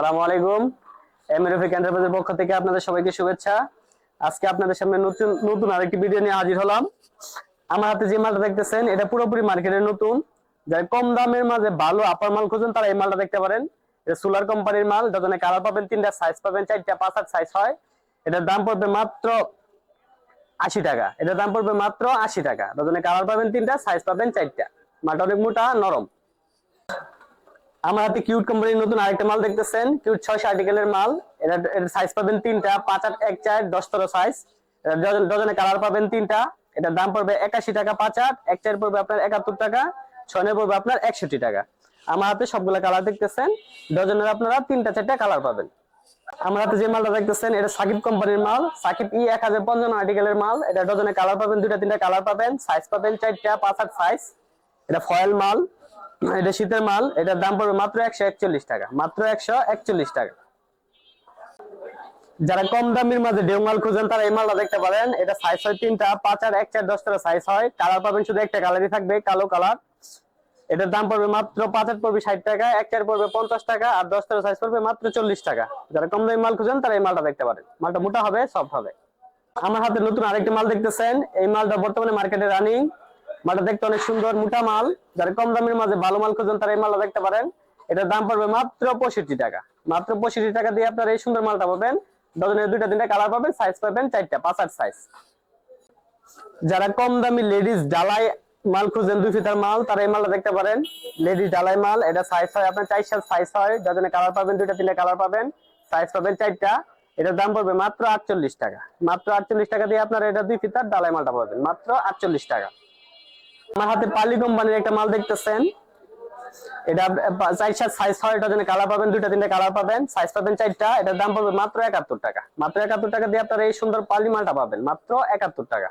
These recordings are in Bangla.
সালামু আলাইকুম। এন্টারপ্রাইজের পক্ষ থেকে আপনাদের সবাইকে শুভেচ্ছা। আজকে আপনাদের সামনে নতুন নতুন আরেকটি ভিডিও নিয়ে হাজির হলাম। আমার হাতে যে মালটা দেখতেছেন, এটা পুরোপুরি নতুন। যারা কম দামের মাঝে ভালো আপার মাল খুঁজেন, তারা এই মালটা দেখতে পারেন। এটা সোলার কোম্পানির মাল ডজনে কালার পাবেন তিনটা সাইজ পাবেন চারটা, পাঁচ আট সাইজ হয়। এটার দাম পড়বে মাত্র আশি টাকা। এটার দাম পড়বে মাত্র আশি টাকা। ডজনে কালার পাবেন তিনটা সাইজ পাবেন চারটা। মালটা অনেক মোটা, নরম। আমার হাতে কিউট কোম্পানির নতুন আরেকটা মাল দেখতেছেন। কিউট ছয়শো আর্টিকেলের মাল। এটা এটার সাইজ পাবেন তিনটা, পাঁচ আট, এক চার, দশ তেরো সাইজ ডজনে কালার পাবেন তিনটা। এটার দাম পড়বে একাশি টাকা পাঁচ আট, এক চার পড়বে আপনার একাত্তর টাকা, ছয় পড়বে আপনার একষট্টি টাকা। আমার হাতে সবগুলো কালার দেখতেছেন। ডজনের আপনারা তিনটা, চারটা কালার পাবেন। আমার হাতে যে মালটা দেখতেছেন, এটা সাকিব কোম্পানির মাল। সাকিব ই এক হাজার পঞ্চান্ন আর্টিকেলের মাল। এটা ডজনে কালার পাবেন, দুইটা, তিনটা কালার পাবেন। সাইজ পাবেন চারটা, পাঁচ আট সাইজ এটা ফয়েল মাল। এটা শীতের মাল, এটার দাম পড়বে মাত্র একশো একচল্লিশ টাকা, মাত্র একশো একচল্লিশ টাকা। যারা কম দামের মাঝে ডেউ মাল খুঁজেন, তারা এই মালটা দেখতে পারেন। এটা সাইজ হয় তিনটা, পাঁচ আর এক চার দশ টাকা সাইজ হয়। কালার পাবেন শুধু একটা কালারই থাকবে, কালো কালার এটার দাম পড়বে মাত্র পাঁচ আট পড়বে ষাট টাকা, এক চার পড়বে পঞ্চাশ টাকা, আর দশ টাকা সাইজ পড়বে মাত্র চল্লিশ টাকা। যারা কম দামি মাল খুঁজেন, তারা এই মালটা দেখতে পারেন। মালটা মোটা হবে সফট হবে। আমার হাতে নতুন আরেকটি মাল দেখতেছেন। এই মালটা বর্তমানে মার্কেটে রানিং মালটা দেখতে অনেক সুন্দর, মোটা মাল। যারা কম দামের মাঝে ভালো মাল খুঁজেন, তারা এই মালটা দেখতে পারেন। এটার দাম পড়বে মাত্র পঁয়ষট্টি টাকা। মাত্র পঁয়ষট্টি টাকা দিয়ে আপনারা এই সুন্দর মালটা পাবেন। ডজনের দুইটা, তিনটা কালার পাবেন সাইজ পাবেন চারটা, পাঁচ আট সাইজ যারা কম দামি লেডিস ডালাই মাল খুঁজেন, দুই ফিতার মাল, তারা এই মালটা দেখতে পারেন। লেডিস ডালাই মাল, এটা সাইজ হয়, আপনার চার সাত সাইজ হয়। ডজনে কালার পাবেন, দুইটা, তিনটা কালার পাবেন। সাইজ পাবেন চারটা। এটার দাম পড়বে মাত্র আটচল্লিশ টাকা। মাত্র আটচল্লিশ টাকা দিয়ে আপনারা এটা দুই ফিতার ডালাই মালটা পাবেন। মাত্র আটচল্লিশ টাকা। আমার হাতে পালি কোম্পানির একটা মাল দেখতেছেন। এটা চার সাত সাইজ হয় এটা জন্য কালার পাবেন, দুইটা তিনটা কালার পাবেন। সাইজ পাবেন চারটা, এটার দাম পড়বে মাত্র একাত্তর টাকা। মাত্র একাত্তর টাকা দিয়ে আপনারা এই সুন্দর পালি মালটা পাবেন, মাত্র একাত্তর টাকা।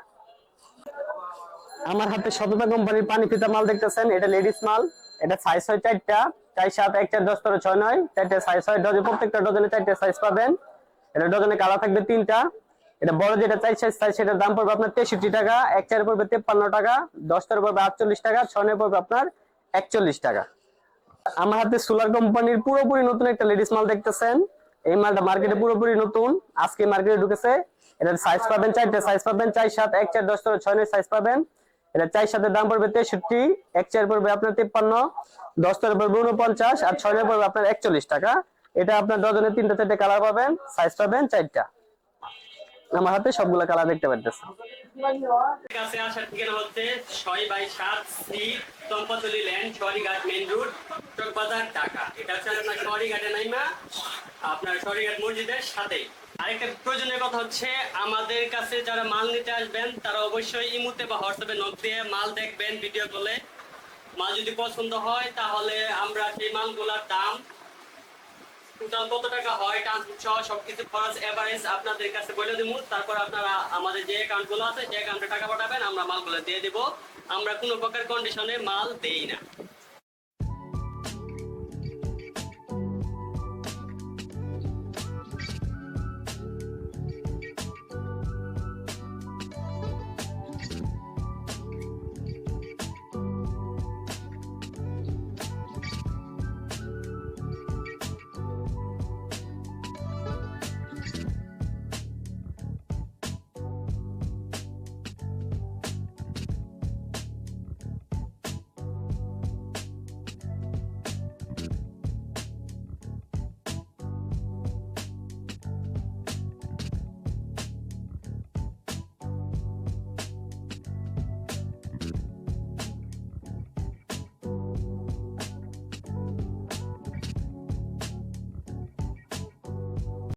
আমার হাতে সততা কোম্পানির পানি ফিতা মাল দেখতেছেন, এটা লেডিস মাল। এটা সাইজ হয় চারটা, চার সাত, এক, চার, দশ, তেরো, ছয়, নয়। চারটে সাইজ হয় ডজন প্রত্যেকটা ডজনে চারটে সাইজ পাবেন। এটা ডজনে কালার থাকবে তিনটা। এটা বড় যেটা চাই সাইজ সেটার দাম পড়বে আপনার তেষট্টি টাকা, এক চার পড়বে তেপ্পান্ন টাকা, দশটার পড়বে আটচল্লিশ টাকা ছয় পড়বে আপনার একচল্লিশ টাকা। আমার হাতে সোলার কোম্পানির পুরোপুরি নতুন একটা লেডিস মাল দেখতেছেন। এই মালটা মার্কেটে পুরোপুরি নতুন, আজকে মার্কেটে ঢুকেছে। এটার সাইজ পাবেন চারটে সাইজ পাবেন চার সাত, এক চার, দশ ছয় সাইজ পাবেন। এটা চার সাতের দাম পড়বে তেষট্টি, এক চার পড়বে আপনার তিপ্পান্ন, দশ তেরো পড়বে উনপঞ্চাশ আর ছয় পড়বে আপনার একচল্লিশ টাকা। এটা আপনার ডজনে তিনটা চারটে কালার পাবেন সাইজ পাবেন চারটা। আমার হাতে সবগুলা কালার দেখতে প্রয়োজনীয় কথা হচ্ছে, আমাদের কাছে যারা মাল নিতে আসবেন, তারা অবশ্যই ইমুতে বা হোয়াটসঅ্যাপে দিয়ে মাল দেখবেন ভিডিও কলে মাল যদি পছন্দ হয়, তাহলে আমরা সেই মালগুলোর দাম টোটাল কত টাকা হয় ট্রান্সপোর্ট সহ সবকিছু খরচ এভারেজ আপনাদের কাছে বলে দিব। তারপর আপনারা আমাদের যে অ্যাকাউন্টগুলো আছে সেই অ্যাকাউন্টে টাকা পাঠাবেন, আমরা মালগুলো দিয়ে দিব। আমরা কোনো প্রকার কন্ডিশনে মাল দেই না।